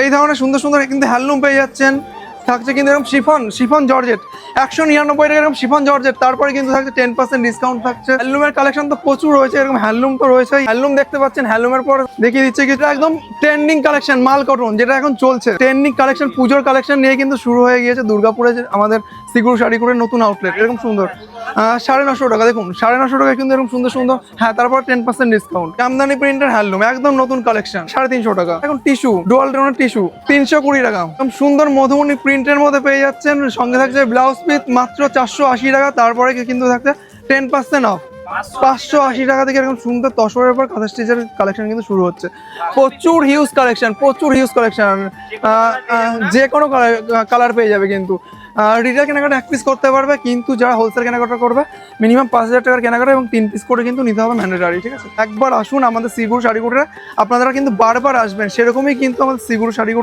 এই ধরনের সুন্দর সুন্দর কিন্তু হ্যান্ডলুম পেয়ে যাচ্ছেন। থাকছে কিন্তু এরকম শিফন শিফন জর্জেট। একশো নিরানব্বই টাকা এরকম শিফন জর্জেট। তারপরে কিন্তু থাকছে টেন পার্সেন্ট ডিসকাউন্ট থাকছে। হ্যান্ডলুমের কালেকশন তো প্রচুর রয়েছে, এরকম হ্যান্ডলুম তো রয়েছে হ্যান্ডলুম দেখতে পাচ্ছেন, হ্যান্ডলুমের পর দেখিয়ে দিচ্ছে কিছু একদম ট্রেন্ডিং কালেকশন মাল কটন যেটা এখন চলছে। ট্রেন্ডিং কালেকশন পুজোর কালেকশন নিয়ে কিন্তু শুরু হয়ে গিয়েছে দুর্গাপুরে আমাদের সিগুর করে নতুন আউটলেট এরকম সুন্দর। সাড়ে নশো টাকা, দেখুন, সাড়ে নশো টাকা কিন্তু এরকম সুন্দর সুন্দর হ্যাঁ তারপর টেন পার্সেন্ট ডিসকাউন্ট আমদানি প্রিন্টের হ্যান্ডলুম একদম নতুন কালেকশন সাড়ে তিনশো টাকা। এখন টিস্যু ডুয়াল টোনের টিস্যু তিনশো কুড়ি টাকা। একদম সুন্দর মধুমণি প্রিন্টের মধ্যে পেয়ে যাচ্ছেন, সঙ্গে থাকছে ব্লাউজ পিস মাত্র চারশো আশি টাকা, তারপরে কিন্তু থাকছে টেন পার্সেন্ট অফ পাঁচশো আশি টাকা থেকে এরকম সুন্দর তসরের পর কাঁথা স্টিচের কালেকশন কিন্তু শুরু হচ্ছে। প্রচুর হিউজ কালেকশন প্রচুর হিউজ কালেকশন যে কোনো কালার পেয়ে যাবে কিন্তু। রিটেল কেনাকাটা এক পিস করতে পারবে, কিন্তু যারা হোলসেল কেনাকাটা করবে মিনিমাম পাঁচ হাজার টাকার কেনাকাটা এবং তিন পিস করে কিন্তু নিতে হবে ম্যান্ডেটারি ঠিক আছে? একবার আসুন আমাদের সিগুর শাড়িগুড়ে আপনারা কিন্তু বারবার আসবেন, সেরকমই কিন্তু আমাদের সিগুর শাড়িগুড়ি